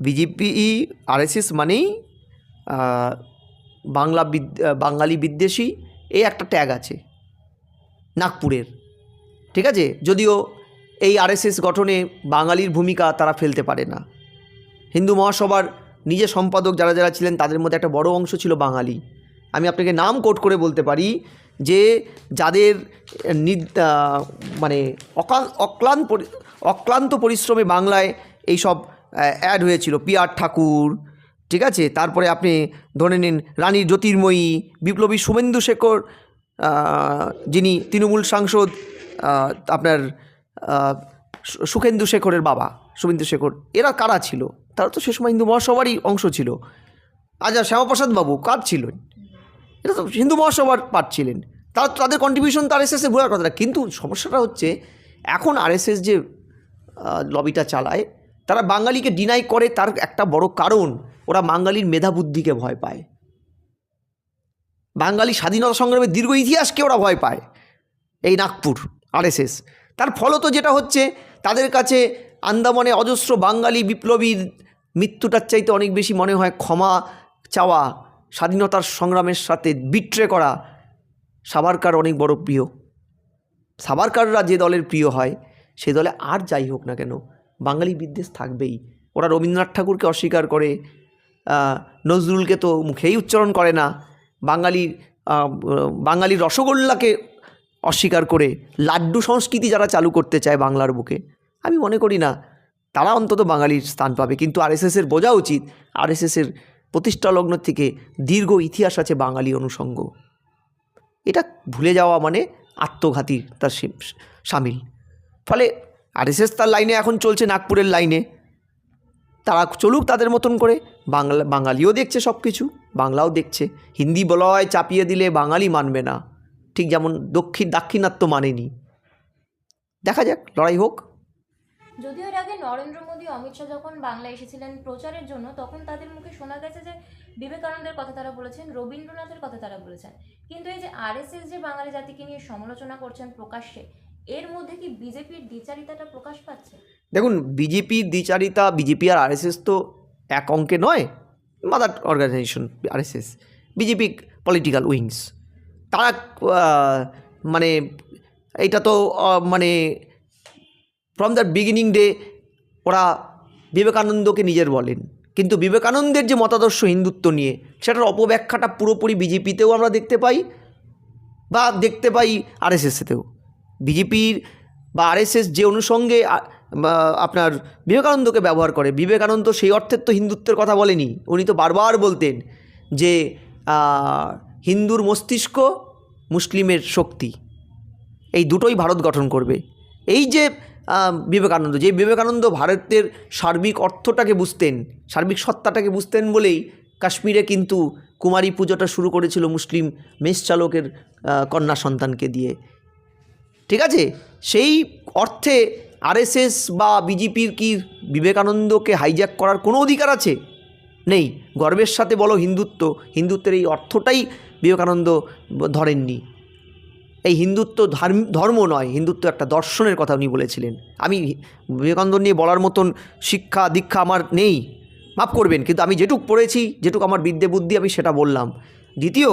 BJP, RSS মানেই বাংলা বাঙালি বিদ্বেষী, এই একটা ট্যাগ আছে, নাগপুরের। ঠিক আছে? যদিও এই আরএসএস গঠনে বাঙালির ভূমিকা তারা ফেলতে পারে না। হিন্দু মহাসভার নিজের সম্পাদক যারা যারা ছিলেন, তাদের মধ্যে একটা বড় অংশ ছিল বাঙালি। আমি আপনাকে নাম কোট করে বলতে পারি যে, যাদের মানে অকাল- অক্লান্ত অক্লান্ত পরিশ্রমে বাংলায় এইসব অ্যাড হয়েছিল পি আর ঠাকুর, ঠিক আছে? তারপরে আপনি ধরে নিন রানী জ্যোতির্ময়ী, বিপ্লবী শুভেন্দু শেখর যিনি তৃণমূল সাংসদ আপনার সুখেন্দু শেখরের বাবা, শুভেন্দু শেখর, এরা কারা ছিল? তারা তো সে সময় হিন্দু মহাসভারই অংশ ছিল। আচ্ছা শ্যামাপ্রসাদ বাবু কার ছিলেন? এটা তো হিন্দু মহাসভার পার্ট ছিলেন। তারা, তাদের কন্ট্রিবিউশন তো আরএসএসে ভোলার কথা না। কিন্তু সমস্যাটা হচ্ছে, এখন আরএসএস যে লবিটা চালায় তারা বাঙালিকে ডিনাই করে তার একটা বড় কারণ, ওরা বাঙালির মেধাবুদ্ধিকে ভয় পায়। বাঙালি স্বাধীনতা সংগ্রামের দীর্ঘ ইতিহাসকে ওরা ভয় পায়, এই নাগপুর, আরএসএস। তার ফলত যেটা হচ্ছে, তাদের কাছে আন্দামানে অজস্র বাঙালি বিপ্লবীর মৃত্যুটার চাইতে অনেক বেশি মনে হয় ক্ষমা চাওয়া, স্বাধীনতার সংগ্রামের সাথে বিট্রে করা সাবারকার অনেক বড় প্রিয়। সাবারকাররা যে দলের প্রিয় হয়, সে দলে আর যাই হোক না কেন বাঙালি বিদ্বেষ থাকবেই। ওরা রবীন্দ্রনাথ ঠাকুরকে অস্বীকার করে নজরুলকে তো মুখেই উচ্চারণ করে না বাঙালির আহ, বাঙালির রসগোল্লাকে অস্বীকার করে লাড্ডু সংস্কৃতি যারা চালু করতে চায় বাংলার বুকে। আমি মনে করি না তারা অন্তত বাঙালির স্থান পাবে। কিন্তু আরএসএসের বোঝা উচিত আরএসএসের প্রতিষ্ঠা লগ্ন থেকে দীর্ঘ ইতিহাস আছে বাঙালি অনুষঙ্গ। এটা ভুলে যাওয়া মানে আত্মঘাতী তার সামিল। ফলে আরএসএস তার লাইনে এখন চলছে নাগপুরের লাইনে। তারা চলুক তাদের মতন করে। বাংলা, বাঙালিও দেখছে সব কিছু বাংলাও দেখছে। হিন্দি বলা হয় চাপিয়ে দিলে বাঙালি মানবে না। ঠিক যেমন দক্ষিণ, দাক্ষিণাত্য মানেনি। দেখা যাক, লড়াই হোক। যদিও এর আগে নরেন্দ্র মোদী অমিত শাহ যখন বাংলা এসেছিলেন প্রচারের জন্য, তখন তাদের মুখে শোনা গেছে যে বিবেকানন্দের কথা তারা বলেছেন, রবীন্দ্রনাথের কথা তারা বলেছেন। কিন্তু এই যে আরএসএস যে বাঙালি জাতিকে নিয়ে সমালোচনা করছেন প্রকাশ্যে এর মধ্যে কি বিজেপির দ্বিচারিতাটা প্রকাশ পাচ্ছে? দেখুন বিজেপির দ্বিচারিতা, বিজেপি আর আরএসএস তো এক অঙ্কে নয়। Mother organisation RSS, BJP political wings তারা মানে এইটা তো মানে ফ্রম দ্য বিগিনিং ডে ওরা বিবেকানন্দকে নিজের বলেন। কিন্তু বিবেকানন্দের যে মতাদর্শ হিন্দুত্ব নিয়ে, সেটার অপব্যাখ্যাটা পুরোপুরি বিজেপিতেও আমরা দেখতে পাই বা দেখতে পাই আরএসএসেতেও। বিজেপির বা আরএসএস যে অনুষঙ্গে আপনার বিবেকানন্দকে ব্যবহার করে, বিবেকানন্দ সেই অর্থের তো হিন্দুত্বের কথা বলেনি, উনি তো বারবার বলতেন যে হিন্দুর মস্তিষ্ক মুসলিমের শক্তি। এই দুটোই ভারত গঠন করবে। এই যে বিবেকানন্দ যে বিবেকানন্দ ভারতের সার্বিক অর্থটাকে বুঝতেন, সার্বিক সত্তাটাকে বুঝতেন বলেই কাশ্মীরে কিন্তু কুমারী পুজোটা শুরু করেছিল মুসলিম মেষ চালকের কন্যা সন্তানকে দিয়ে। ঠিক আছে? সেই অর্থে আরএসএস বা বিজেপির কি বিবেকানন্দকে হাইজ্যাক করার কোনো অধিকার আছে? নেই। গর্বের সাথে বলো হিন্দুত্ব। হিন্দুত্বের এই অর্থটাই বিবেকানন্দ ধরেননি। এই হিন্দুত্ব ধার্ম- ধর্ম নয়, হিন্দুত্ব একটা দর্শনের কথা উনি বলেছিলেন। আমি বিবেকানন্দ নিয়ে বলার মতন শিক্ষা, দীক্ষা আমার নেই। মাফ করবেন, কিন্তু আমি যেটুক পড়েছি, যেটুক আমার বিদ্যে বুদ্ধি, আমি সেটা বললাম। দ্বিতীয়,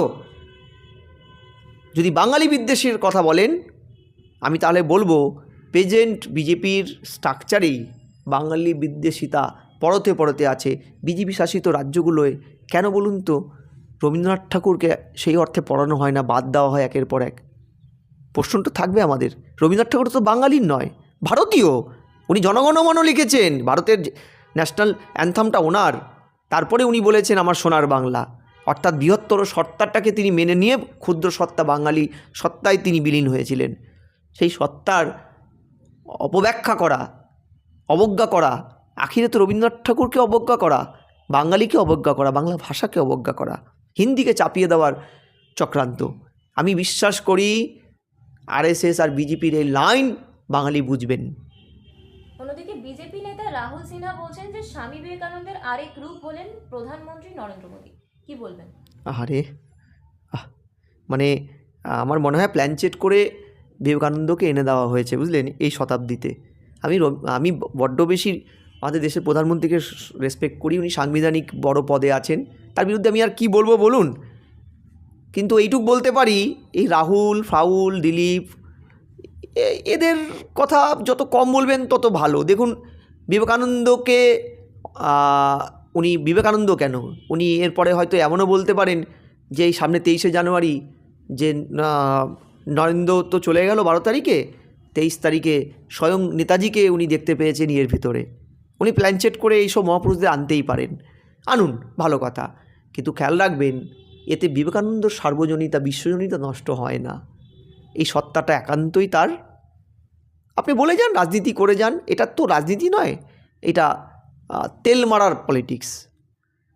যদি বাঙালি বিদ্বেষের কথা বলেন আমি তাহলে বলব প্রেজেন্ট বিজেপির স্ট্রাকচারেই বাঙালি বিদ্বেষিতা পরতে পরতে আছে বিজেপি শাসিত রাজ্যগুলোয়। কেন বলুন তো? রবীন্দ্রনাথ ঠাকুরকে সেই অর্থে পড়ানো হয় না, বাদ দেওয়া হয় একের পর এক। প্রশ্নটা থাকবে আমাদের। রবীন্দ্রনাথ ঠাকুর তো বাঙালির নয়, ভারতীয়। উনি জনগণমনও লিখেছেন, ভারতের ন্যাশনাল অ্যান্থামটা ওনার। তারপরে উনি বলেছেন আমার সোনার বাংলা। অর্থাৎ বৃহত্তর সত্তাটাকে তিনি মেনে নিয়ে ক্ষুদ্র সত্তা বাঙালি সত্তায় তিনি বিলীন হয়েছিলেন। সত্তার অপব্যাখ্যা করা অবজ্ঞা করা আখিরে তো রবীন্দ্রনাথ ঠাকুরকে অবজ্ঞা করা বাঙালিকে অবজ্ঞা করা বাংলা ভাষাকে অবজ্ঞা করা হিন্দিকে চাপিয়ে দেওয়ার চক্রান্ত। আমি বিশ্বাস করি আরএসএস আর বিজেপির এই লাইন বাঙালি বুঝবেন। অন্যদিকে বিজেপি নেতা রাহুল সিনহা বলছেন যে স্বামী বিবেকানন্দের আরেক রূপ হলেন প্রধানমন্ত্রী নরেন্দ্র মোদী। কি বলবেন? আরে মানে আমার মনে হয় প্ল্যান চেট করে বিবেকানন্দকে এনে দেওয়া হয়েছে, বুঝলেন? এই শতাব্দীতে। আমি আমি বড্ড বেশি আমাদের দেশের প্রধানমন্ত্রীকে রেসপেক্ট করি, উনি সাংবিধানিক বড় পদে আছেন। তার বিরুদ্ধে আমি আর কি বলব বলুন? কিন্তু এইটুক বলতে পারি, এই রাহুল, ফাউল, দিলীপ এদের কথা যত কম বলবেন তত ভালো। দেখুন, বিবেকানন্দকে উনি বিবেকানন্দ কেন? উনি এরপরে হয়তো এমনও বলতে পারেন যে, এই সামনে তেইশে জানুয়ারি যে নরেন্দ্র তো চলে গেল বারো তারিখে। তেইশ তারিখে স্বয়ং নেতাজিকে উনি দেখতে পেয়েছেন ইয়ের ভিতরে। উনি প্ল্যানচেট করে এইসব মহাপুরুষদের আনতেই পারেন। আনুন, ভালো কথা। কিন্তু খেয়াল রাখবেন, এতে বিবেকানন্দর সার্বজনীতা বিশ্বজনীতা নষ্ট হয় না। এই সত্তাটা একান্তই তার। আপনি বলে যান, রাজনীতি করে যান, এটা তো রাজনীতি নয়। এটা তেল মারার পলিটিক্স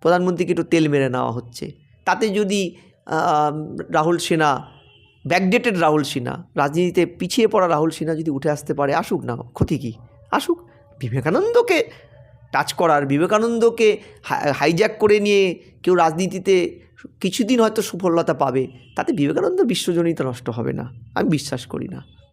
প্রধানমন্ত্রীকে একটু তেল মেরে নেওয়া হচ্ছে। তাতে যদি রাহুল সিনহা ব্যাকডেটেড রাহুল সিনহা রাজনীতিতে পিছিয়ে পড়া রাহুল সিনহা যদি উঠে আসতে পারে, আসুক না ক্ষতি কী? আসুক। বিবেকানন্দকে টাচ করার, বিবেকানন্দকে হাইজ্যাক করে নিয়ে কেউ রাজনীতিতে কিছুদিন হয়তো সুফলতা পাবে, তাতে বিবেকানন্দ বিশ্বজনীতা নষ্ট হবে না। আমি বিশ্বাস করি না।